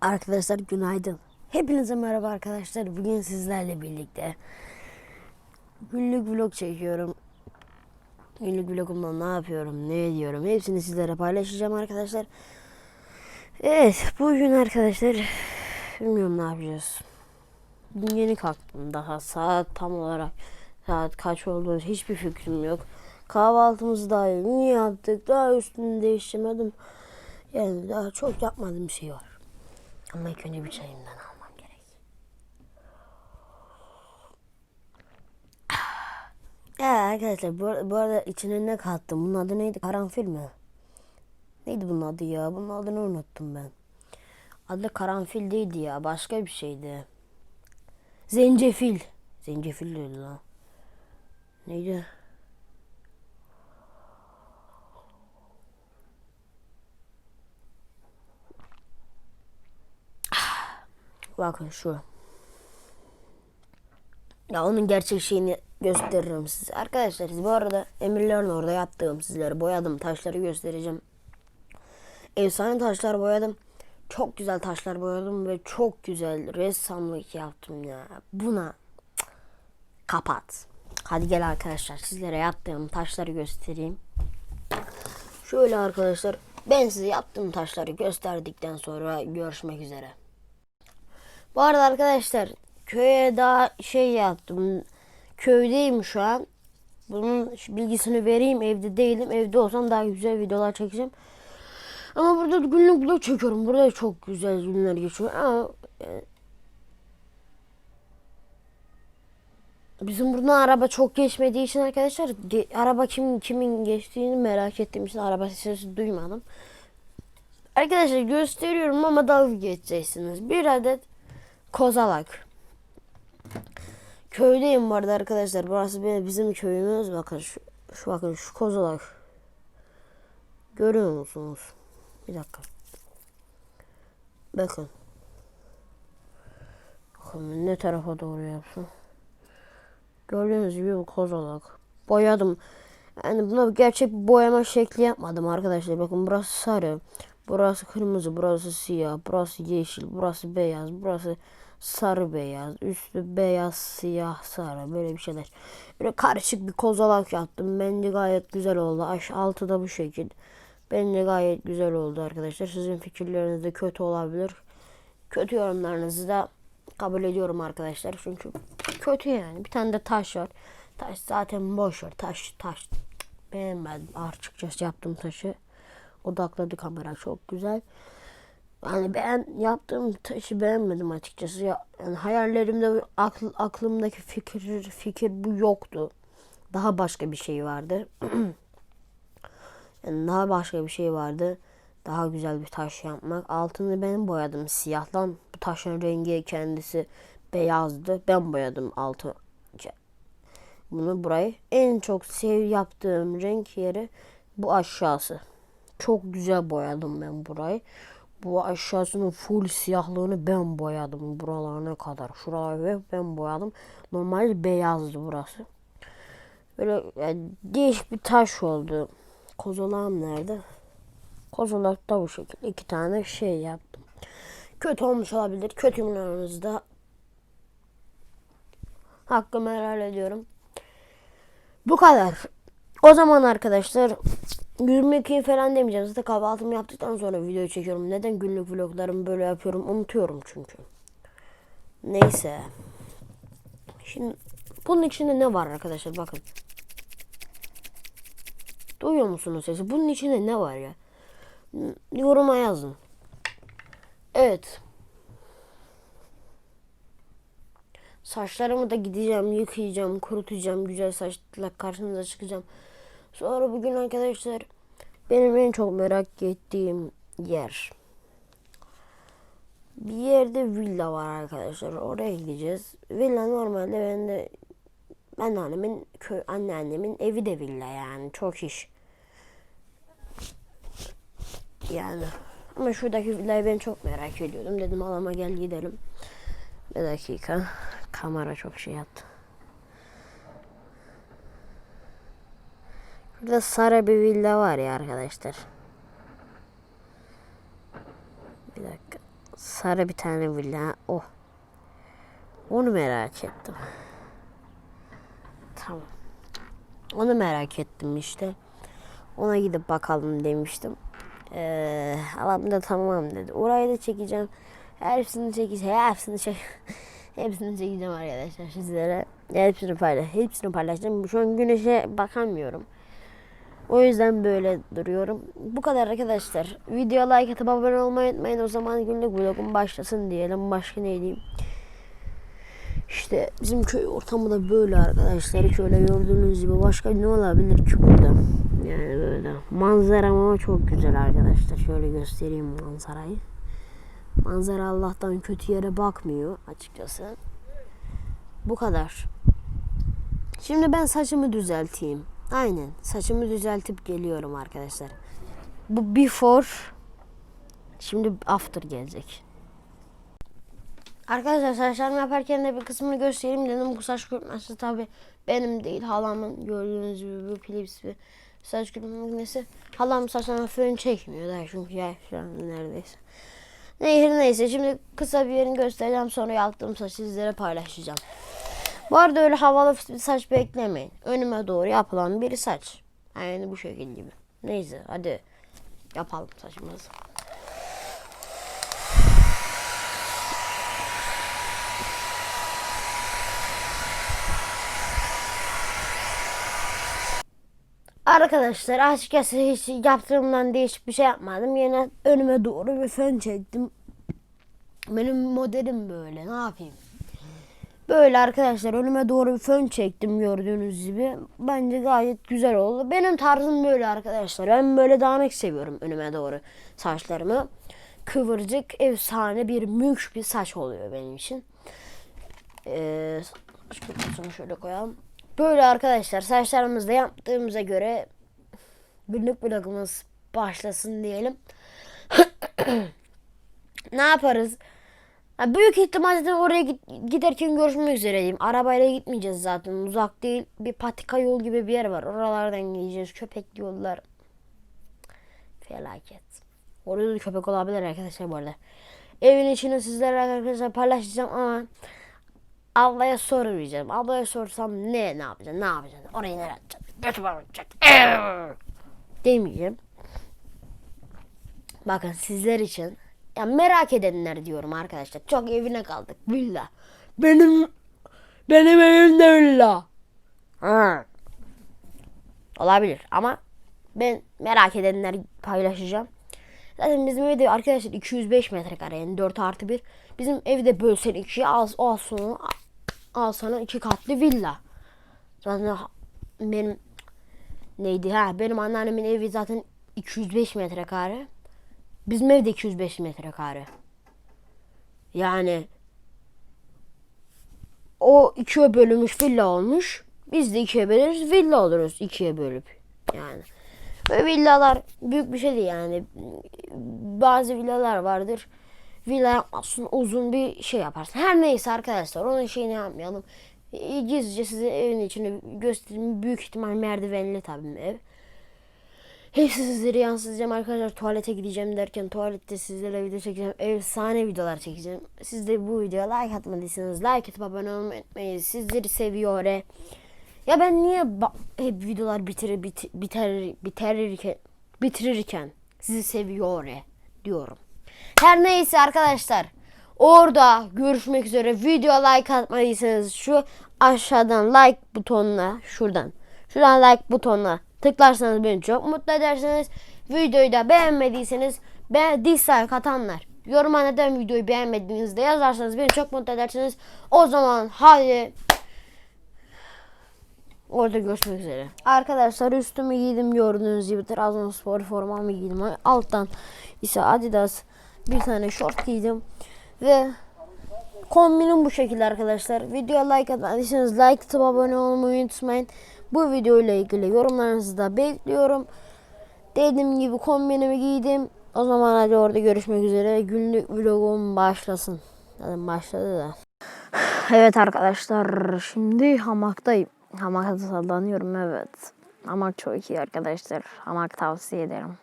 Arkadaşlar günaydın. Hepinize merhaba arkadaşlar. Bugün sizlerle birlikte günlük vlog çekiyorum. Günlük vlogumda ne yapıyorum, ne ediyorum hepsini sizlere paylaşacağım arkadaşlar. Evet bugün arkadaşlar bilmiyorum ne yapacağız. Bugün yeni kalktım daha saat tam olarak saat kaç olduğunu hiçbir fikrim yok. Kahvaltımızı daha yeni yaptık. Daha üstünü değiştirmedim. Yani daha çok yapmadığım şey var. Ama ilk önce bir çayımdan almam gerek. Ya arkadaşlar bu, bu arada içine ne kattım? Bunun adı neydi? Karanfil mi? Neydi bunun adı ya? Bunun adını unuttum ben. Adı karanfil değildi ya. Başka bir şeydi. Zencefil. Zencefil değil lan. Neydi? Bakın şu. Ya onun gerçek şeyini gösteririm size. Arkadaşlar bu arada emirlerin orada yaptığım sizlere boyadım taşları göstereceğim. Efsane taşlar boyadım. Çok güzel taşlar boyadım ve çok güzel ressamlık yaptım ya. Buna kapat. Hadi gel arkadaşlar sizlere yaptığım taşları göstereyim. Şöyle arkadaşlar ben size yaptığım taşları gösterdikten sonra görüşmek üzere. Bu arada arkadaşlar köye daha şey yaptım. Köydeyim şu an. Bunun bilgisini vereyim. Evde değilim. Evde olsam daha güzel videolar çekeceğim. Ama burada günlük vlog çekiyorum. Burada çok güzel günler geçiyor. Ama e, bizim buradan araba çok geçmediği için arkadaşlar ge- araba kim kimin geçtiğini merak ettiğim için araba sesi duymadım. Arkadaşlar gösteriyorum ama dalga geçeceksiniz. Bir adet kozalak. Köydeyim bu arada arkadaşlar. Burası bizim köyümüz. Bakın şu, şu bakın şu kozalak. Görüyor musunuz? Bir dakika. Bakın. Bakın ne tarafa doğru yapsın. Gördüğünüz gibi bu kozalak. Boyadım. Yani buna gerçek boyama şekli yapmadım arkadaşlar. Bakın burası sarı. Burası kırmızı, burası siyah, burası yeşil, burası beyaz, burası sarı beyaz, üstü beyaz, siyah, sarı böyle bir şeyler. Böyle karışık bir kozalak yaptım. Bence gayet güzel oldu. Aş altı da bu şekil. Bence gayet güzel oldu arkadaşlar. Sizin fikirleriniz de kötü olabilir. Kötü yorumlarınızı da kabul ediyorum arkadaşlar. Çünkü kötü yani. Bir tane de taş var. Taş zaten boş ver. Taş taş. Beğenmedim. Açıkçası yaptım taşı. Odakladı kamera çok güzel. Yani ben yaptığım taşı beğenmedim açıkçası. Ya, yani hayallerimde akl, aklımdaki fikir fikir bu yoktu. Daha başka bir şey vardı. yani daha başka bir şey vardı. Daha güzel bir taş yapmak. Altını ben boyadım siyahtan. Bu taşın rengi kendisi beyazdı. Ben boyadım altı. Bunu burayı en çok sev yaptığım renk yeri bu aşağısı. Çok güzel boyadım ben burayı. Bu aşağısının full siyahlığını ben boyadım buralarına kadar. Şuraları ben boyadım. Normalde beyazdı burası. Böyle yani değişik bir taş oldu. Kozalağım nerede? Kozalak da bu şekilde iki tane şey yaptım. Kötü olmuş olabilir. Kötü yorumlarınızda hakkımı helal ediyorum. Bu kadar. O zaman arkadaşlar 22 falan demeyeceğim. Zaten kahvaltımı yaptıktan sonra video çekiyorum. Neden günlük vloglarımı böyle yapıyorum? Unutuyorum çünkü. Neyse. Şimdi bunun içinde ne var arkadaşlar? Bakın. Duyuyor musunuz sesi? Bunun içinde ne var ya? Yoruma yazın. Evet. Saçlarımı da gideceğim, yıkayacağım, kurutacağım. Güzel saçla karşınıza çıkacağım. Sonra bugün arkadaşlar benim en çok merak ettiğim yer. Bir yerde villa var arkadaşlar. Oraya gideceğiz. Villa normalde ben de anneannemin köy anneannemin evi de villa yani çok iş. Yani ama şuradaki villayı ben çok merak ediyordum. Dedim alama gel gidelim. Bir dakika. Kamera çok şey yaptı. Burada sarı bir villa var ya arkadaşlar. Bir dakika. Sarı bir tane villa. Oh. Onu merak ettim. Tamam. Onu merak ettim işte. Ona gidip bakalım demiştim. Ee, adam da tamam dedi. Orayı da çekeceğim. Hepsini çekeceğim. Hepsini çek. hepsini çekeceğim arkadaşlar sizlere. Hepsini paylaş. Hepsini paylaşacağım. Şu an güneşe bakamıyorum. O yüzden böyle duruyorum. Bu kadar arkadaşlar. Video like atıp abone olmayı unutmayın. O zaman günlük vlogum başlasın diyelim. Başka ne diyeyim? İşte bizim köy ortamı da böyle arkadaşlar. Şöyle gördüğünüz gibi başka ne olabilir ki burada? Yani böyle. Manzara ama çok güzel arkadaşlar. Şöyle göstereyim manzarayı. Manzara Allah'tan kötü yere bakmıyor açıkçası. Bu kadar. Şimdi ben saçımı düzelteyim. Aynen. Saçımı düzeltip geliyorum arkadaşlar. Bu before. Şimdi after gelecek. Arkadaşlar saçlarımı yaparken de bir kısmını göstereyim dedim. Bu saç kurutması tabi benim değil. Halamın gördüğünüz gibi bu Philips bir saç kurutma. Halam saçlarına fön çekmiyor da çünkü ya şu an neredeyse. Neyse neyse şimdi kısa bir yerini göstereceğim sonra yaptığım saçı sizlere paylaşacağım. Bu arada öyle havalı saç beklemeyin. Önüme doğru yapılan bir saç. Yani bu şekil gibi. Neyse hadi yapalım saçımızı. Arkadaşlar açıkçası hiç yaptığımdan değişik bir şey yapmadım. Yine önüme doğru bir fön çektim. Benim modelim böyle ne yapayım. Böyle arkadaşlar önüme doğru bir fön çektim gördüğünüz gibi. Bence gayet güzel oldu. Benim tarzım böyle arkadaşlar. Ben böyle dağınık seviyorum önüme doğru saçlarımı. Kıvırcık, efsane bir mülk bir saç oluyor benim için. Ee, saç şöyle koyalım. Böyle arkadaşlar saçlarımızı da yaptığımıza göre günlük vlogumuz başlasın diyelim. ne yaparız? Ha, büyük ihtimalle oraya giderken görüşmek üzereyim. Arabayla gitmeyeceğiz zaten. Uzak değil. Bir patika yol gibi bir yer var. Oralardan gideceğiz. Köpek yollar. Felaket. Orada da köpek olabilir arkadaşlar bu arada. Evin içini sizlerle arkadaşlar paylaşacağım ama ablaya sormayacağım. Ablaya sorsam ne ne yapacaksın? Ne yapacaksın? Orayı nereye atacaksın? Götü bağlayacak. Demeyeceğim. Bakın sizler için ya merak edenler diyorum arkadaşlar. Çok evine kaldık. Villa. Benim benim evimde villa. Ha. Olabilir ama ben merak edenler paylaşacağım. Zaten bizim evde arkadaşlar 205 metrekare yani 4 artı 1. Bizim evde bölsen ikiye al, al sonra al sana iki katlı villa. Zaten benim neydi ha benim anneannemin evi zaten 205 metrekare. Bizim evde 205 metrekare. Yani o ikiye bölünmüş villa olmuş. Biz de ikiye bölürüz villa oluruz ikiye bölüp. Yani. Ve villalar büyük bir şey değil yani. Bazı villalar vardır. Villa yapmazsın uzun bir şey yaparsın. Her neyse arkadaşlar onun şeyini yapmayalım. Gizlice size evin içini göstereyim. Büyük ihtimal merdivenli tabii ev. Hepsi sizlere yansıtacağım arkadaşlar. Tuvalete gideceğim derken tuvalette sizlere video çekeceğim. Efsane videolar çekeceğim. Siz de bu videoya like atmadıysanız like atıp abone olmayı unutmayın. Sizleri seviyor. e. Ya ben niye hep videolar bitirir bit- biter bitirirken bitirirken sizi seviyor e diyorum. Her neyse arkadaşlar. Orada görüşmek üzere. Video like atmadıysanız şu aşağıdan like butonuna şuradan. Şuradan like butonuna tıklarsanız beni çok mutlu edersiniz. Videoyu da beğenmediyseniz be dislike atanlar yoruma neden videoyu beğenmediğinizi de yazarsanız beni çok mutlu edersiniz. O zaman hadi Orada görüşmek üzere. Arkadaşlar üstümü giydim gördüğünüz gibi Trabzonspor formamı giydim. Alttan ise Adidas bir tane şort giydim. Ve kombinim bu şekilde arkadaşlar. Videoya like atmadıysanız like atıp abone olmayı unutmayın. Bu video ile ilgili yorumlarınızı da bekliyorum. Dediğim gibi kombinimi giydim. O zaman hadi orada görüşmek üzere. Günlük vlogum başlasın. Zaten başladı da. Evet arkadaşlar şimdi hamaktayım. Hamakta sallanıyorum evet. Hamak çok iyi arkadaşlar. Hamak tavsiye ederim.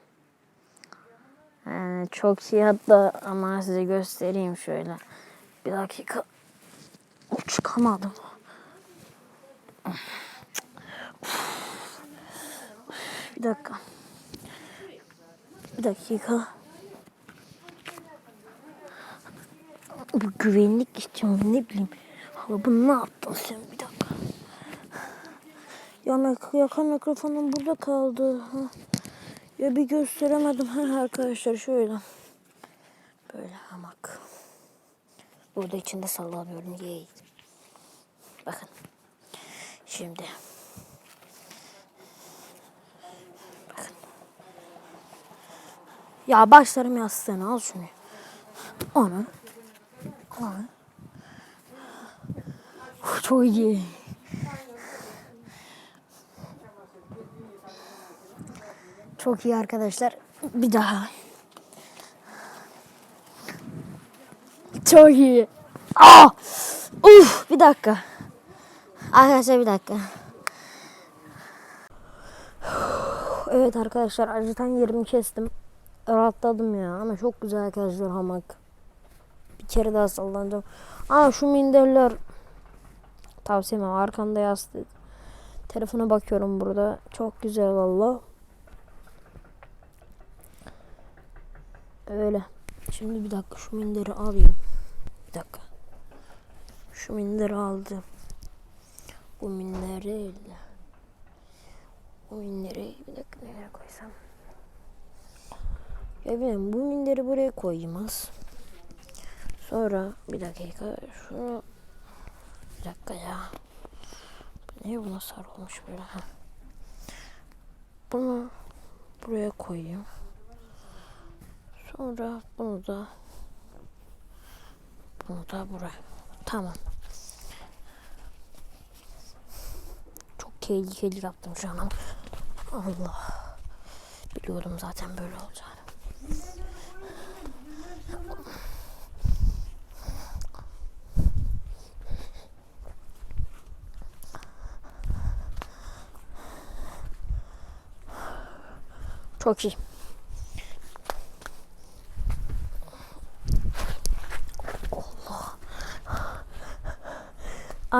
Yani çok iyi hatta ama size göstereyim şöyle. Bir dakika. Çıkamadım. Bir dakika. Bir dakika. Bu güvenlik için ne bileyim. Hala bunu ne yaptın sen bir dakika. Ya mek- yaka mikrofonum burada kaldı. Ha. Ya bir gösteremedim ha arkadaşlar şöyle. Böyle hamak. Burada içinde sallanıyorum. Yay. Bakın. Şimdi. Bakın. Ya başlarım yastığını al şunu. Onu. Onu. Uf, Çok iyi. Çok iyi arkadaşlar. Bir daha. Çok iyi. Aa! Uf, bir dakika. Arkadaşlar bir dakika. Evet arkadaşlar acıtan yerimi kestim. Rahatladım ya ama çok güzel arkadaşlar hamak. Bir kere daha sallanacağım. Aa şu minderler tavsiyem arkamda yastık. Telefona bakıyorum burada. Çok güzel valla. Öyle. Şimdi bir dakika şu minderi alayım. Dakika. Şu minderi aldım. Bu minderi Bu minderi bir dakika nereye koysam. Ya ben bu minderi buraya koyayım az. Sonra bir dakika şunu bir dakika ya. Niye buna sarılmış böyle? Ha. Bunu buraya koyayım. Sonra bunu da bunu da buraya. Tamam. Çok tehlikeli yaptım şu an Allah. Biliyordum zaten böyle olacağını. Çok iyi.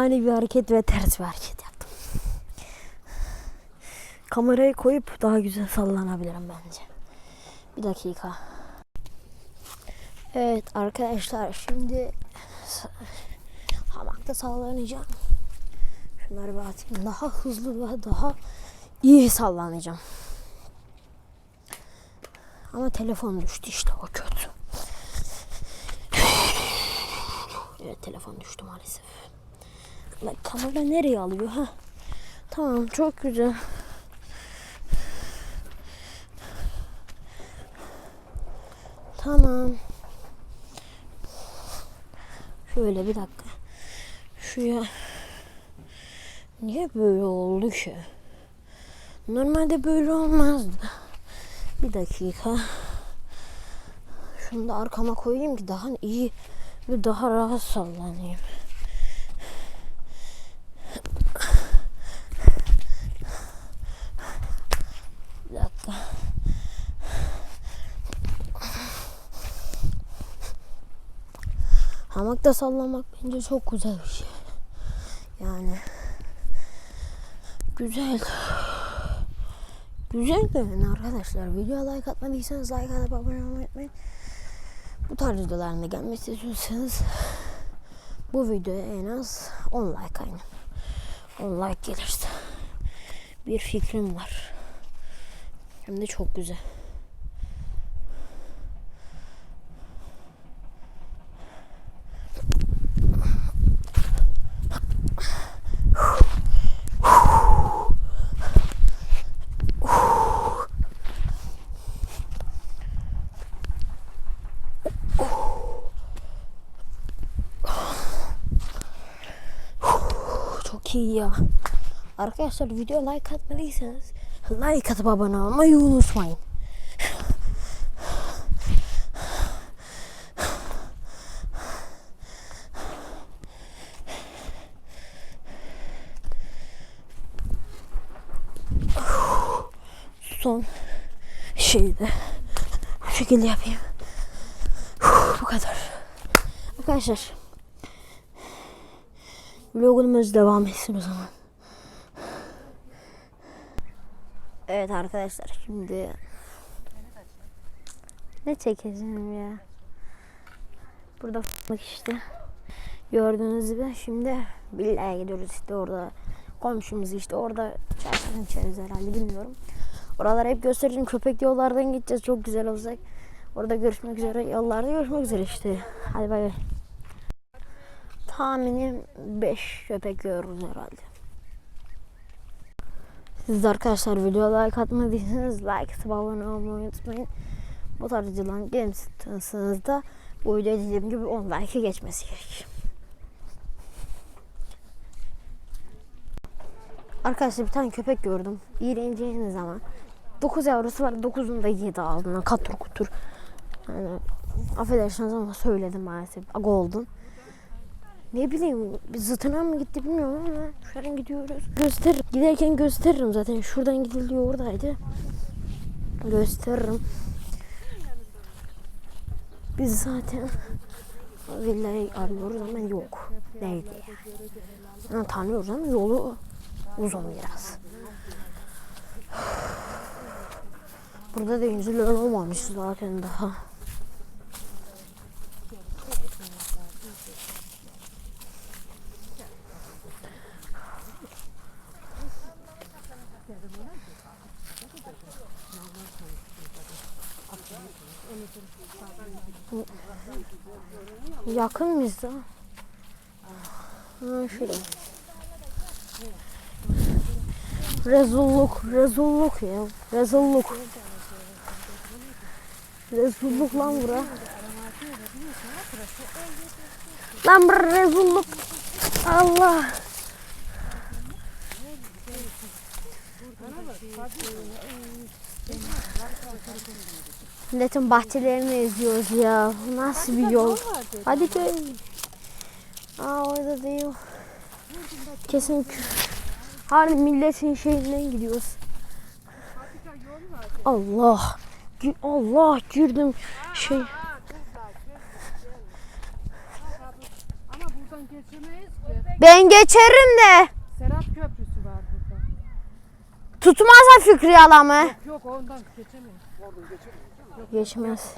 Ani bir hareket ve ters bir hareket yaptım. Kamerayı koyup daha güzel sallanabilirim bence. Bir dakika. Evet arkadaşlar şimdi hamakta sallanacağım. Şunları bir atayım. Daha hızlı ve daha iyi sallanacağım. Ama telefon düştü işte o kötü. Evet telefon düştü maalesef. Lan kamera nereye alıyor ha? Tamam çok güzel. Tamam. Şöyle bir dakika. Şuraya Niye böyle oldu ki? Normalde böyle olmazdı. Bir dakika. Şunu da arkama koyayım ki daha iyi ve daha rahat sallanayım. Bir dakika. Hamakta sallamak bence çok güzel bir şey. Yani güzel. Güzel yani arkadaşlar. Videoya like atmadıysanız like atıp abone olmayı unutmayın. Bu tarz videoların da gelmesi istiyorsanız bu videoya en az 10 like aynı. 10 like gelirse bir fikrim var. Hem de çok güzel. Çok ya. Arkadaşlar video like atmadıysanız like atıp abone olmayı unutmayın. Son şeyde şekilde yapayım. Bu kadar. Arkadaşlar. Vlogumuz devam etsin o zaman. Evet arkadaşlar şimdi ne çekeceğim ya? Burada f**lık işte. Gördüğünüz gibi şimdi villaya gidiyoruz işte orada komşumuz işte orada çay falan içeriz herhalde bilmiyorum. Oraları hep göstereceğim. Köpek yollardan gideceğiz. Çok güzel olacak. Orada görüşmek üzere. Yollarda görüşmek üzere işte. Hadi bay bay. Tahminim 5 köpek görürüz herhalde. Siz arkadaşlar videoya like atmadıysanız like atıp abone olmayı unutmayın. Bu tarz yılan games'ınız da bu videoya dediğim gibi 10 like'ı geçmesi gerek. Arkadaşlar bir tane köpek gördüm. İğreneceğiniz zaman. 9 yavrusu var. 9'unu da yedi ağzına. Katur kutur. Yani affedersiniz ama söyledim maalesef. Golden. Ne bileyim zıtına mı gitti bilmiyorum ama şu an gidiyoruz. Göster giderken gösteririm zaten. Şuradan gidiliyor oradaydı. Gösteririm. Biz zaten villayı arıyoruz ama yok. Neydi yani? yani tanıyoruz ama yolu uzun biraz. Burada denizler olmamış zaten daha. Yakın mıyız da? Ha şurada. Rezulluk, rezulluk ya. Rezulluk. Rezulluk lan bura. Lan bura rezulluk. Allah. Milletin bahçelerini eziyoruz ya. Nasıl bir yol? Hadi köy. Aa orada değil. Kesin Harbi milletin şeyinden gidiyoruz. Allah. Allah girdim şey. Ama buradan geçemeyiz ki. Ben geçerim de. Serap Köprüsü var burada. Tutmazsa Fikri alamı. Yok ondan geçemeyiz. Geçmez.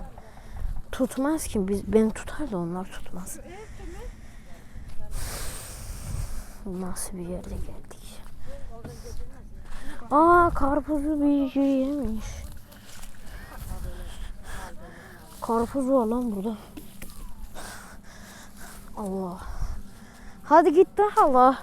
Tutmaz ki biz ben tutar da onlar tutmaz. Nasıl bir yerde geldik? Aa karpuzu bir şey yemiş. Karpuz var lan burada. Allah. Hadi git de hala.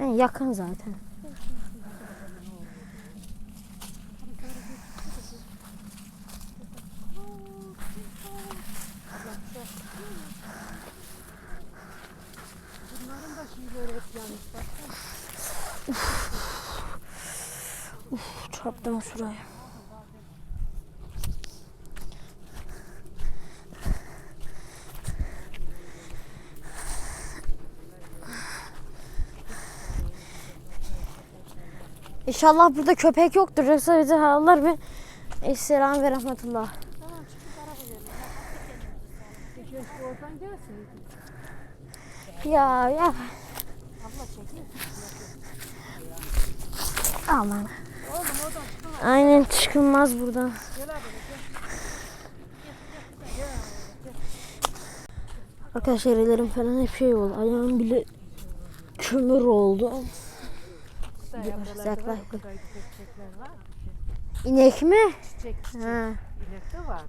En yakın zaten. Bak. Çarptım şuraya. İnşallah burada köpek yoktur. Yoksa bizi havalar ve Esselamu ve rahmetullah. Ya ya. Aman. Aynen çıkılmaz buradan. Arkadaşlar ellerim falan hep şey oldu. Ayağım bile kömür oldu. Yaklaş. Var. İnek mi? Çiçek çiçek. Ha. İnek de var.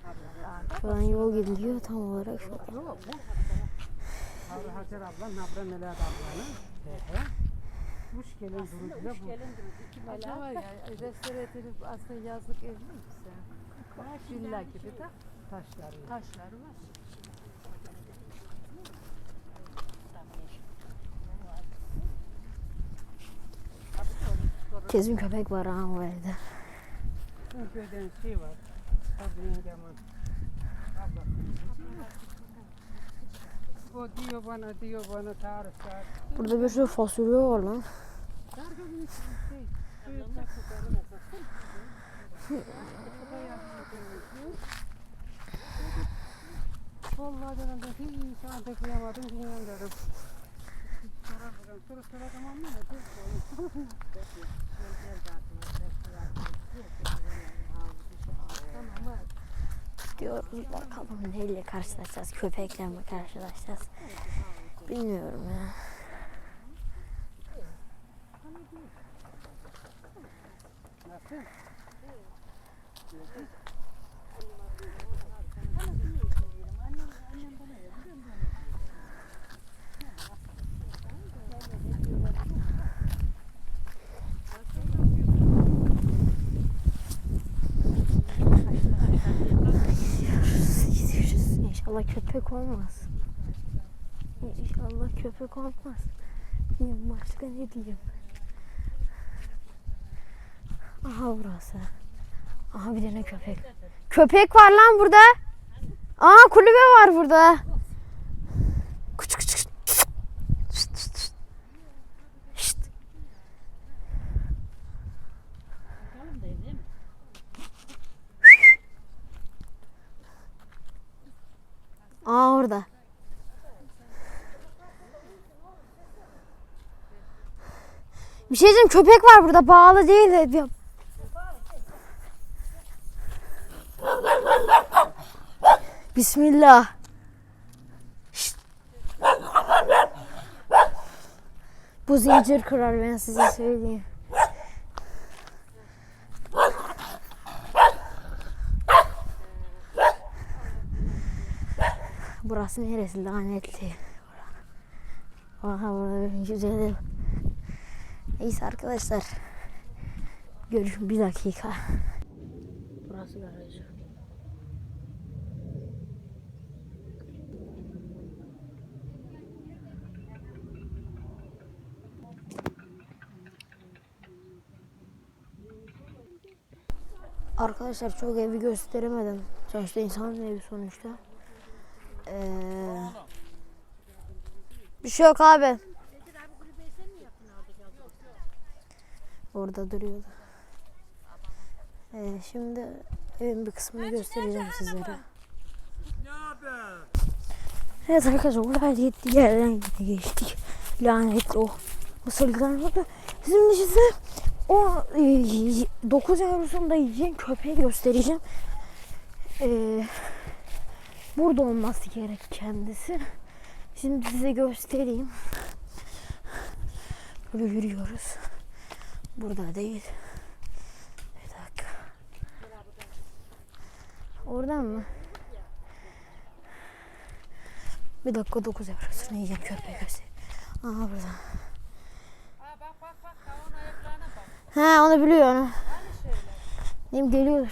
Şu an yol gidiliyor tam olarak. Şu Hacer abla, Nabra Melahat ablanın. Hoş gelin durumuyla bu. Acaba ya restore edilip aslında yazlık ev mi ise? Villa gibi de taşları. Taşları var. Kesin köpek var ha o evde. Köyden şey var. O diyor bana diyor bana tarif tarif. Burada bir sürü fasulye var lan. Vallahi ben de hiç insan bekleyemadım bilmiyorum Diyoruz bakalım neyle karşılaşacağız? Köpekle mi karşılaşacağız? Bilmiyorum ya. Nasıl? Gidiyoruz. İnşallah köpek olmaz. İnşallah köpek olmaz. Başka ne diyeyim? Aha burası. Aha bir tane köpek. Köpek var lan burada. Aa kulübe var burada. Küç küç küç. Şşt, şşt, şşt. Şşt. Aa orada. Bir şey diyeyim köpek var burada bağlı değil de. Bismillah. Şşt. Bu zincir kırar ben size söyleyeyim. Burası neresi lanetli. Aha burada güzel. Neyse arkadaşlar. Görüşüm bir dakika. Burası garajı. Arkadaşlar çok evi gösteremedim. Sonuçta insanın evi sonuçta. Ee, bir şey yok abi. Orada duruyordu. Ee, şimdi evin bir kısmını göstereceğim sizlere. Evet arkadaşlar lanetli yerden geçtik. Lanetli o mısırlıklar bakın. Şimdi size o e, 9 eurosunda yiyeceğim köpeği göstereceğim. Ee, burada olması gerek kendisi. Şimdi size göstereyim. Böyle yürüyoruz. Burada değil. Bir dakika. Oradan mı? Bir dakika 9 eurosunu yiyeceğim köpeği göstereyim. Aha burada. He onu biliyor onu. Benim geliyor.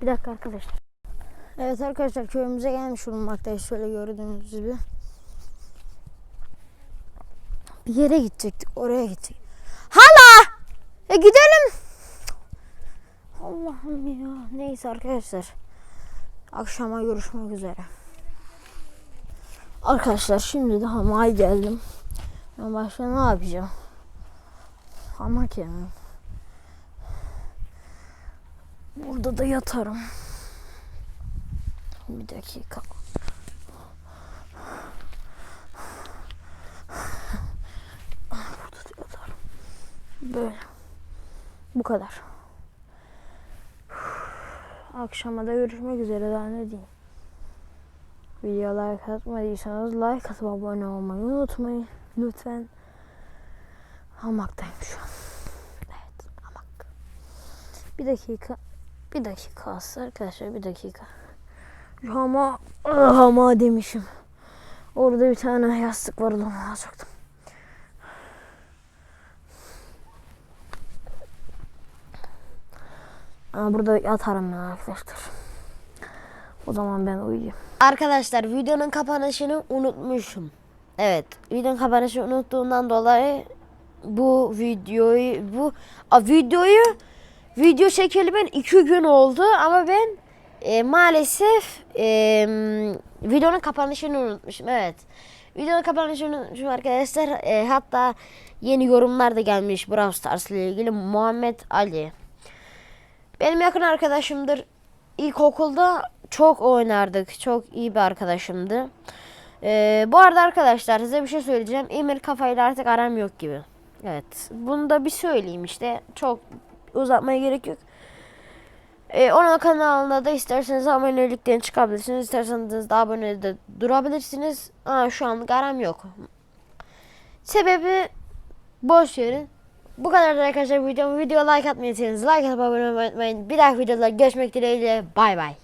Bir dakika arkadaşlar. Evet arkadaşlar köyümüze gelmiş bulunmaktayız. Şöyle gördüğünüz gibi. Bir yere gidecektik. Oraya gidecek. Hala! E gidelim. Allah'ım ya. Neyse arkadaşlar. Akşama görüşmek üzere. Arkadaşlar şimdi de hamaya geldim. Ben başka ne yapacağım? Hamak yemem. Burada da yatarım. Bir dakika. Burada da yatarım. Böyle. Bu kadar. Akşama da görüşmek üzere daha ne diyeyim. Videoya like atmadıysanız like atıp abone olmayı unutmayın. Lütfen. Hamaktayım şu an. Evet hamak. Bir dakika. Bir dakika aslında arkadaşlar bir dakika. Hama, ah, hama demişim. Orada bir tane yastık vardı onu alacaktım. Aa, burada yatarım ben arkadaşlar. O zaman ben uyuyayım. Arkadaşlar videonun kapanışını unutmuşum. Evet videonun kapanışını unuttuğumdan dolayı bu videoyu bu a, videoyu video çekeli ben iki gün oldu ama ben e, maalesef e, videonun kapanışını unutmuşum. Evet. Videonun kapanışını şu arkadaşlar e, hatta yeni yorumlar da gelmiş Brawl Stars ile ilgili Muhammed Ali. Benim yakın arkadaşımdır. İlkokulda çok oynardık. Çok iyi bir arkadaşımdı. E, bu arada arkadaşlar size bir şey söyleyeceğim. Emir kafayla artık aram yok gibi. Evet. Bunu da bir söyleyeyim işte. Çok uzatmaya gerek yok. Ee, onun kanalında da isterseniz abonelikten çıkabilirsiniz. isterseniz de abone de durabilirsiniz. Ama şu an aram yok. Sebebi boş verin. Bu kadar da arkadaşlar videom. Video like atmayı. Like atıp abone olmayı unutmayın. Bir dahaki videoda görüşmek dileğiyle. Bay bay.